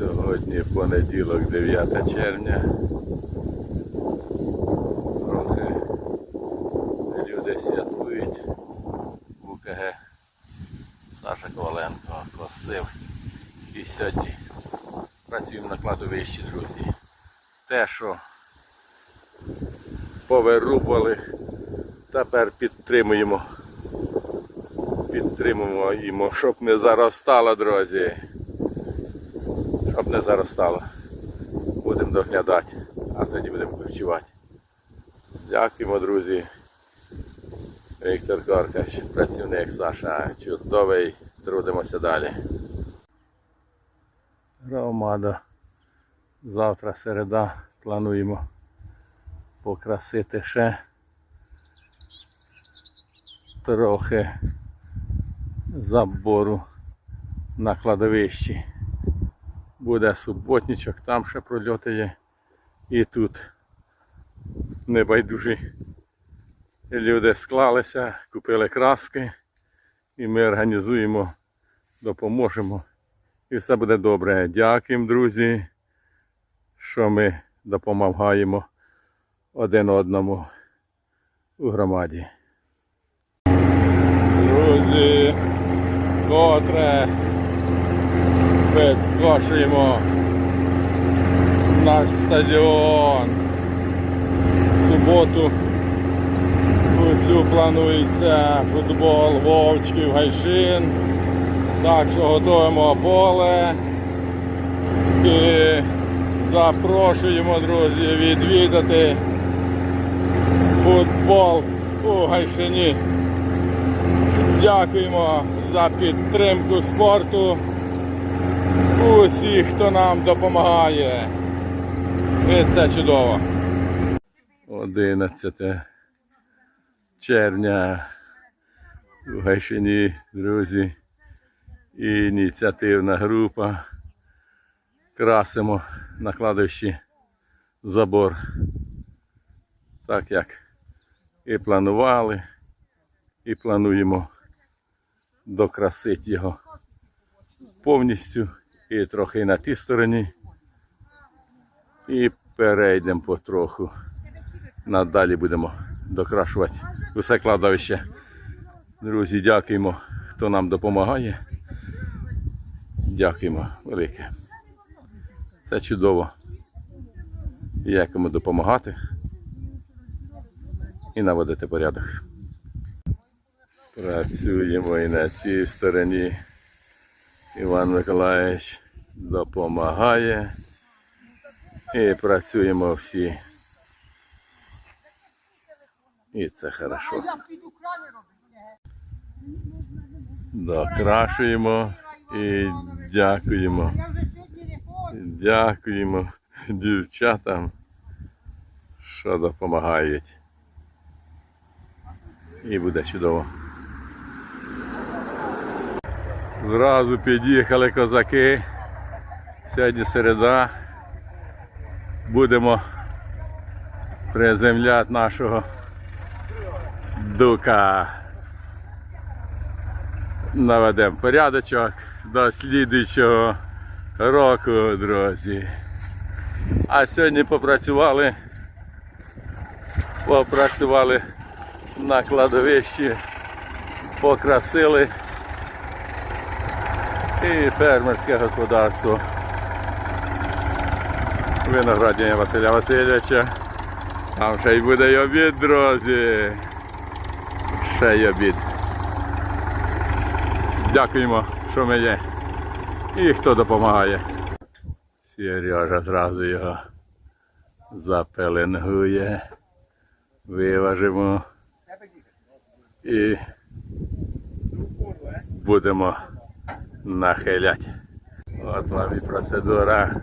Сьогодні понеділок, 9 червня. Трохи люди святкують в УКГ. Саша Коваленко косив. І сьогодні працюємо на кладовищі, друзі. Те, що повирубали, тепер підтримуємо. Підтримуємо щоб не заростало, друзі. Не заростало. Будемо доглядати, а тоді будемо харчувати. Дякуємо, друзі. Віктор Коркач, працівник Саша, чудовий, трудимося далі. Громада. Завтра середа плануємо покрасити ще трохи забору на кладовищі. Буде суботничок, там ще прольоти є. І тут небайдужі люди склалися, купили краски і ми організуємо, допоможемо. І все буде добре. Дякуємо, друзі, що ми допомагаємо один одному у громаді. Друзі, котре підкошуємо наш стадіон. В суботу у цю планується футбол Вовчків Гайшин. Так що готуємо поле і запрошуємо, друзі, відвідати футбол у Гайшині. Дякуємо за підтримку спорту. Усіх, хто нам допомагає. І це чудово. 11 червня у Гайшині, друзі. Ініціативна група. Красимо на кладовищі забор. Так як і планували, і плануємо докрасити його повністю і трохи на тій стороні. І перейдемо потроху. Надалі будемо докрашувати усе кладовище. Друзі, дякуємо, хто нам допомагає. Дякуємо велике. Це чудово. Як йому допомагати і наводити порядок. Працюємо і на цій стороні. Іван Миколаївич допомагає. І працюємо всі. І це хорошо. Докрашуємо і дякуємо. Дякуємо дівчатам, що допомагають. І буде чудово. Зразу під'їхали козаки. Сьогодні середа. Будемо приземляти нашого дука. Наведемо порядочок до слідуючого року, друзі. А сьогодні попрацювали, попрацювали на кладовищі, покрасили і фермерське господарство виноградня Василя Васильовича. Там ще й буде й обід, друзі. Ще й обід. Дякуємо, що ми є. І хто допомагає. Сережа зразу його запеленгує. Виважимо. І будемо нахиляти. От вам і процедура.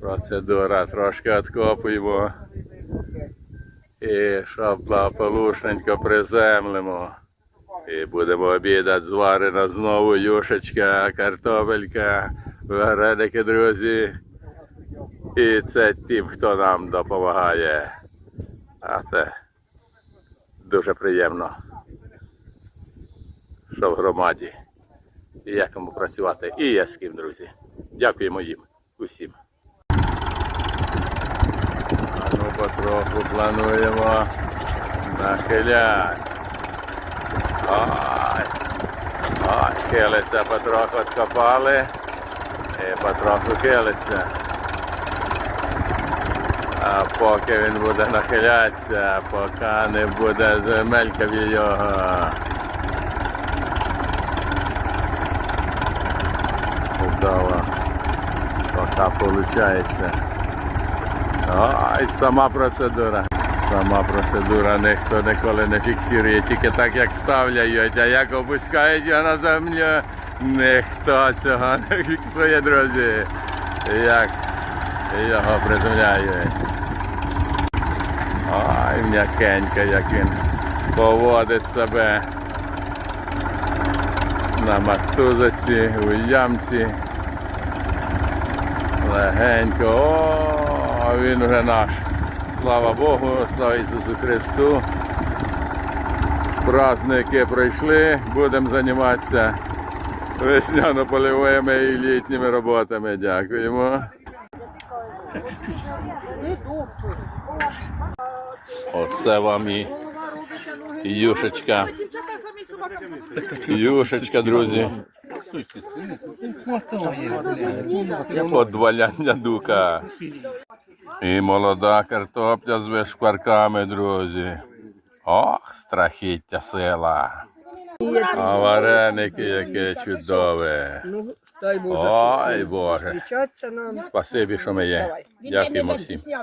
Процедура трошки відкопуємо. І щоб благополучненько приземлимо. І будемо обідати зварена знову юшечка, картопелька, ваrenики, друзі. І це тим, хто нам допомагає. А це дуже приємно, що в громаді. І як йому працювати. І є з ким, друзі. Дякуємо їм усім. А ну потроху плануємо нахиляти. Ой. Ой, килиця потроху откопали. І потроху килиця. А поки він буде нахилятися, поки не буде земелька в його. Удава. Поки виходить. Ой, сама процедура. Сама процедура ніхто ніколи не фіксує, тільки так як ставляють, а як опускають його на землю, ніхто цього не фіксує, друзі. Як його приземляють. Ой, м'якенько, як він поводить себе на матузоці, у ямці. Легенько. О, він вже наш. Слава Богу, слава Ісусу Христу. Праздники пройшли, будемо займатися весняно-польовими і літніми роботами. Дякуємо. Оце вам і юшечка. Юшечка, друзі. Подваляння дука. І молода картопля з вишкварками, друзі. Ох, страхіття сила. А вареники яке чудове. Ну, Ой, Боже. Спасибі, що ми є. Дякуємо всім.